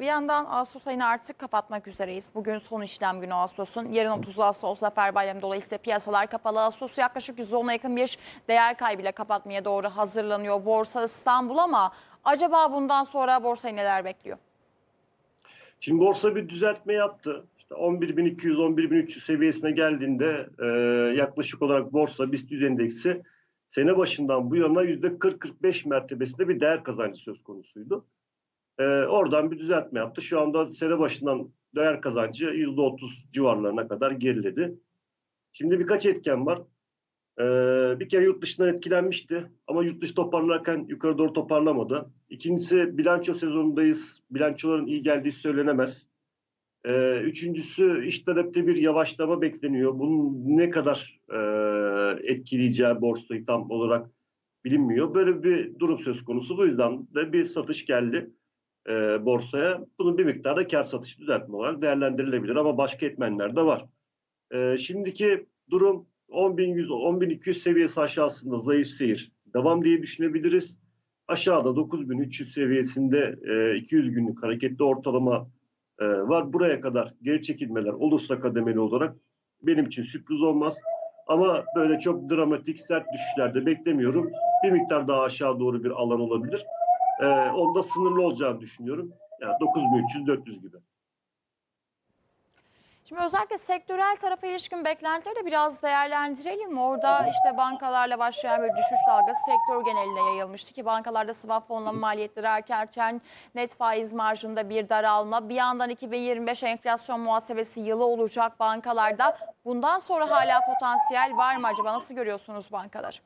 bir yandan Ağustos ayını artık kapatmak üzereyiz. Bugün son işlem günü Ağustos'un. Yarın 30 Ağustos Zafer Bayramı dolayısıyla piyasalar kapalı. Ağustos yaklaşık %10'a yakın bir değer kaybıyla kapatmaya doğru hazırlanıyor Borsa İstanbul ama acaba bundan sonra borsayı neler bekliyor? Şimdi borsa bir düzeltme yaptı. İşte 11.200, 11.300 seviyesine geldiğinde e, yaklaşık olarak borsa BIST 100 endeksi sene başından bu yana %40-45 mertebesinde bir değer kazancı söz konusuydu. E, oradan bir düzeltme yaptı. Şu anda sene başından değer kazancı %30 civarlarına kadar geriledi. Şimdi birkaç etken var. Ee, bir kere yurt dışından etkilenmişti ama yurt dışı toparlarken yukarı doğru toparlamadı. İkincisi bilanço sezonundayız. Bilançoların iyi geldiği söylenemez. Ee, üçüncüsü iş talepte bir yavaşlama bekleniyor. Bunun ne kadar e, etkileyeceği borsayı tam olarak bilinmiyor. Böyle bir durum söz konusu. Bu yüzden de bir satış geldi e, borsaya. Bunun bir miktarda kar satış düzeltme olarak değerlendirilebilir ama başka etmenler de var. E, şimdiki durum 10.100, 10.200 seviyesi aşağısında zayıf seyir devam diye düşünebiliriz. Aşağıda 9.300 seviyesinde e, 200 günlük hareketli ortalama e, var. Buraya kadar geri çekilmeler olursa kademeli olarak benim için sürpriz olmaz. Ama böyle çok dramatik sert düşüşlerde beklemiyorum. Bir miktar daha aşağı doğru bir alan olabilir. E, onda sınırlı olacağını düşünüyorum. Yani 9300-400 gibi. Şimdi özellikle sektörel tarafa ilişkin beklentileri de biraz değerlendirelim. Orada işte bankalarla başlayan bir düşüş dalgası sektör geneline yayılmıştı ki bankalarda swap fonlama maliyetleri artarken net faiz marjında bir daralma. Bir yandan 2025 enflasyon muhasebesi yılı olacak bankalarda. Bundan sonra hala potansiyel var mı acaba? Nasıl görüyorsunuz bankalar?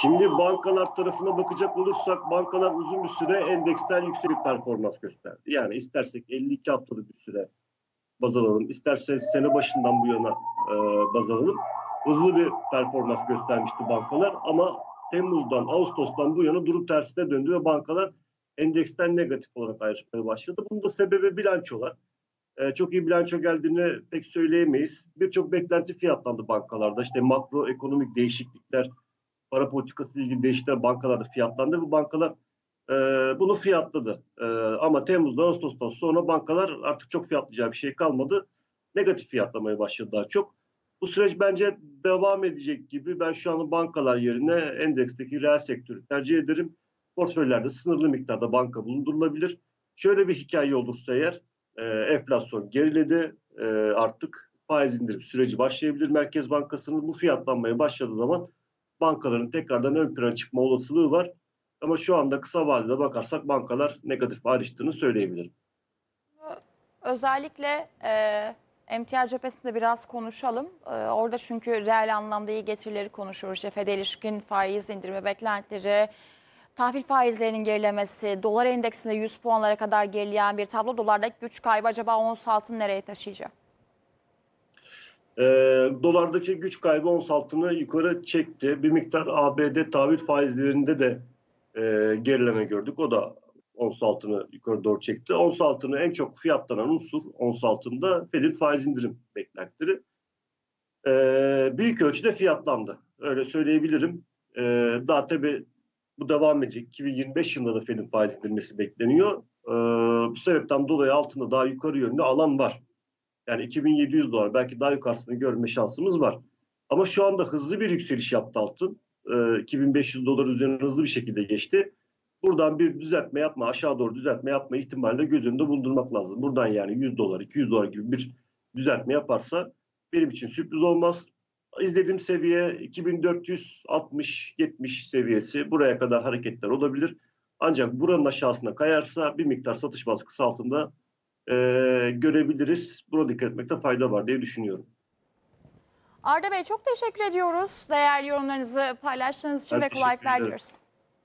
Şimdi bankalar tarafına bakacak olursak bankalar uzun bir süre endeksten yüksek bir performans gösterdi. Yani istersek 52 haftalık bir süre baz alalım, isterseniz sene başından bu yana e, baz alalım. Hızlı bir performans göstermişti bankalar ama Temmuz'dan, Ağustos'tan bu yana durum tersine döndü ve bankalar endeksten negatif olarak ayrışmaya başladı. Bunun da sebebi bilançolar. E, çok iyi bilanço geldiğini pek söyleyemeyiz. Birçok beklenti fiyatlandı bankalarda. İşte makroekonomik değişiklikler, para politikası ile ilgili değişiklikler bankalarda fiyatlandı ve bankalar e, bunu fiyatladı. E, ama Temmuz'da Ağustos'tan sonra bankalar artık çok fiyatlayacağı bir şey kalmadı. Negatif fiyatlamaya başladı daha çok. Bu süreç bence devam edecek gibi. Ben şu an bankalar yerine endeksteki reel sektörü tercih ederim. Portföylerde sınırlı miktarda banka bulundurulabilir. Şöyle bir hikaye olursa eğer e, enflasyon geriledi e, artık faiz indirim süreci başlayabilir Merkez Bankası'nın bu fiyatlanmaya başladığı zaman bankaların tekrardan ön plana çıkma olasılığı var. Ama şu anda kısa vadede bakarsak bankalar negatif ayrıştığını söyleyebilirim. Özellikle e, emtia cephesinde biraz konuşalım. E, orada çünkü reel anlamda iyi getirileri konuşuyoruz. FED ilişkin faiz indirme beklentileri, tahvil faizlerinin gerilemesi, dolar endeksinde 100 puanlara kadar gerileyen bir tablo. Dolardaki güç kaybı acaba ons altını nereye taşıyacak? E, dolardaki güç kaybı ons altını yukarı çekti. Bir miktar ABD tahvil faizlerinde de e, gerileme gördük. O da ons altını yukarı doğru çekti. Ons altını en çok fiyatlanan unsur ons altında Fed'in faiz indirim beklentileri. E, büyük ölçüde fiyatlandı. Öyle söyleyebilirim. E, daha tabii bu devam edecek. 2025 yılında da Fed'in faiz indirmesi bekleniyor. E, bu sebepten dolayı altında daha yukarı yönlü alan var. Yani 2700 dolar belki daha yukarısını görme şansımız var. Ama şu anda hızlı bir yükseliş yaptı altın. E, 2500 dolar üzerine hızlı bir şekilde geçti. Buradan bir düzeltme yapma, aşağı doğru düzeltme yapma ihtimalini göz önünde bulundurmak lazım. Buradan yani 100 dolar, 200 dolar gibi bir düzeltme yaparsa benim için sürpriz olmaz. İzlediğim seviye 2460-70 seviyesi. Buraya kadar hareketler olabilir. Ancak buranın aşağısına kayarsa bir miktar satış baskısı altında e, görebiliriz. Buna dikkat etmekte fayda var diye düşünüyorum. Arda Bey çok teşekkür ediyoruz. Değerli yorumlarınızı paylaştığınız için Ben ve kolaylıklar diliyoruz.